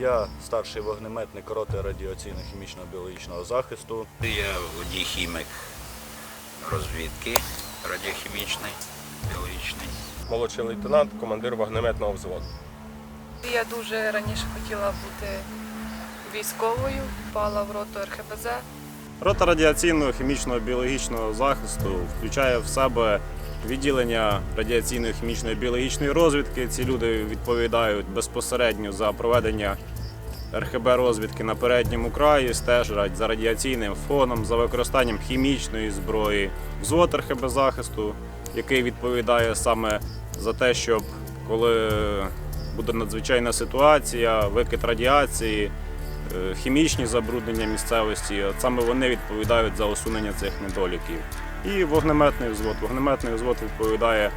Я старший вогнеметник роти радіаційно-хімічного біологічного захисту. Я водій хімік розвідки радіохімічний, біологічний. молодший лейтенант, командир вогнеметного взводу. Я дуже раніше хотіла бути військовою, впала в роту РХБЗ. Рота радіаційного хімічного біологічного захисту включає в себе відділення радіаційної хімічної біологічної розвідки. Ці люди відповідають безпосередньо за проведення РХБ розвідки на передньому краї, стежать за радіаційним фоном, за використанням хімічної зброї, взвод РХБ захисту, який відповідає саме за те, щоб коли буде надзвичайна ситуація, викид радіації, е, хімічні забруднення місцевості. Саме вони відповідають за усунення цих недоліків. І вогнеметний взвод. Вогнеметний взвод відповідає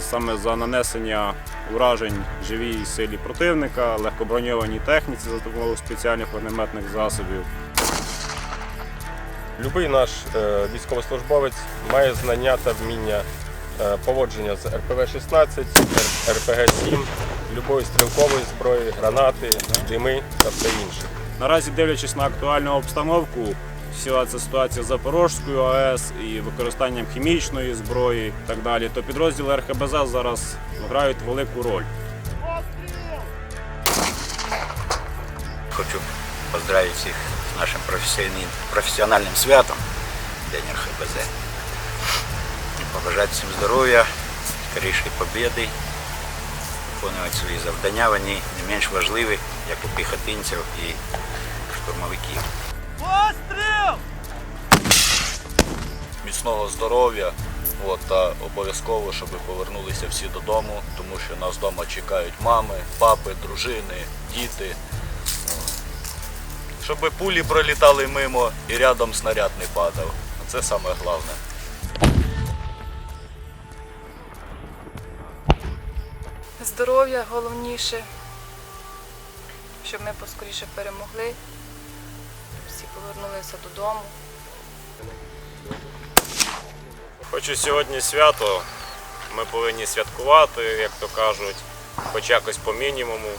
саме за нанесення уражень живій силі противника, легкоброньованій техніці за допомогою спеціальних вогнеметних засобів. Любий наш е, військовослужбовець має знання та вміння е, поводження з РПВ-16, РПГ-7, любої стрілкової зброї, гранати, дими та все інше. Наразі, дивлячись на актуальну обстановку, вся ця ситуація з Запорожською АЕС і використанням хімічної зброї і так далі, то підрозділи РХБЗ зараз грають велику роль. Хочу поздравити всіх з нашим професіональним святом День РХБЗ. Побажати всім здоров'я, скорішої побіди, виконувати свої завдання. Вони не менш важливі, як у піхотинців і штурмовиків. Міцного здоров'я. От, та обов'язково, щоб повернулися всі додому, тому що нас вдома чекають мами, папи, дружини, діти. Щоб пулі пролітали мимо і рядом снаряд не падав. Це саме головне. Здоров'я головніше, щоб ми поскоріше перемогли, всі повернулися додому. Хоч сьогодні свято, ми повинні святкувати, як то кажуть, хоч якось по мінімуму.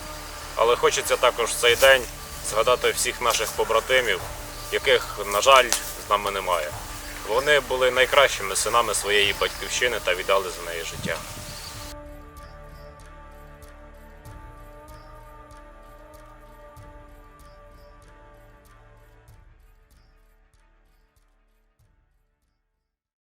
Але хочеться також в цей день згадати всіх наших побратимів, яких, на жаль, з нами немає. Вони були найкращими синами своєї батьківщини та віддали за неї життя.